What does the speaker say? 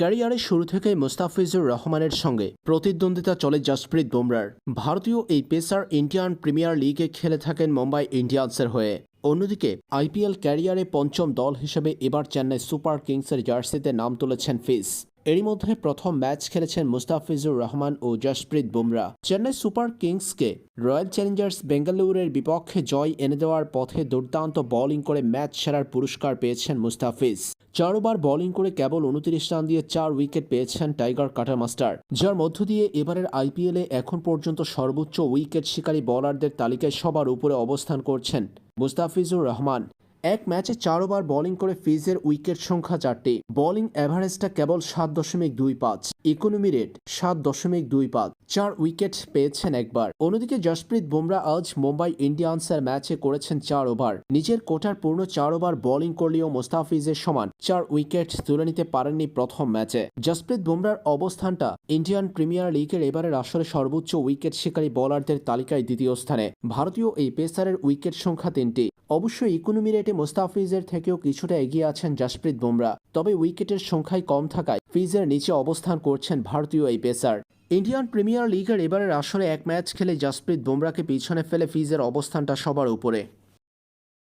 ক্যারিয়ারের শুরু থেকেই মুস্তাফিজুর রহমানের সঙ্গে প্রতিদ্বন্দ্বিতা চলে জসপ্রীত বুমরার। ভারতীয় এই পেসার ইন্ডিয়ান প্রিমিয়ার লিগে খেলে থাকেন মুম্বাই ইন্ডিয়ান্সের হয়ে। অন্যদিকে, আইপিএল ক্যারিয়ারে পঞ্চম দল হিসেবে এবার চেন্নাই সুপার কিংসের জার্সিতে নাম তুলেছেন ফিস এরই মধ্যে প্রথম ম্যাচ খেলেছেন মুস্তাফিজুর রহমান ও জসপ্রীত বুমরা। চেন্নাই সুপার কিংসকে রয়্যাল চ্যালেঞ্জার্স বেঙ্গালুরুর বিপক্ষে জয় এনে দেওয়ার পথে দুর্দান্ত বোলিং করে ম্যাচ সেরার পুরস্কার পেয়েছেন মুস্তাফিজ। চার ওভার বোলিং করে কেবল উনত্রিশ রান দিয়ে চার উইকেট পেয়েছেন টাইগার কাটার মাস্টার যার মধ্য দিয়ে এবারের আইপিএলে এখন পর্যন্ত সর্বোচ্চ উইকেট শিকারী বোলারদের তালিকায় সবার উপরে অবস্থান করছেন মুস্তাফিজুর রহমান। এক ম্যাচে চার ওভার বোলিং করে ফিজের উইকেট সংখ্যা চারটি। বোলিং অ্যাভারেজটা কেবল সাত দশমিক দুই পাঁচ। ইকোনমি রেট সাত দশমিক দুই পাঁচ। চার উইকেট পেয়েছেন একবার। অন্যদিকে জসপ্রীত বুমরা আজ মুম্বাই ইন্ডিয়ান্সের ম্যাচে করেছেন চার ওভার নিজের কোটার পূর্ণ চার ওভার বোলিং করলেও মোস্তাফিজের সমান চার উইকেট তুলে নিতে পারেননি প্রথম ম্যাচে জসপ্রীত বুমরার অবস্থানটা ইন্ডিয়ান প্রিমিয়ার লিগের এবারের আসরে সর্বোচ্চ উইকেট শিকারী বোলারদের তালিকায় দ্বিতীয় স্থানে। ভারতীয় এই পেসারের উইকেট সংখ্যা তিনটি। অবশ্যই ইকোনমি রেটে মোস্তাফিজের থেকেও কিছুটা এগিয়ে আছেন জাসপ্রীত বুমরা। তবে উইকেটের সংখ্যায় কম থাকায় ফ্রিজের নিচে অবস্থান করছেন ভারতীয় এই পেসার। ইন্ডিয়ান প্রিমিয়ার লিগের এবারের আসরে এক ম্যাচ খেলে জাসপ্রীত বুমরাকে পিছনে ফেলে ফিজের অবস্থানটা সবার উপরে।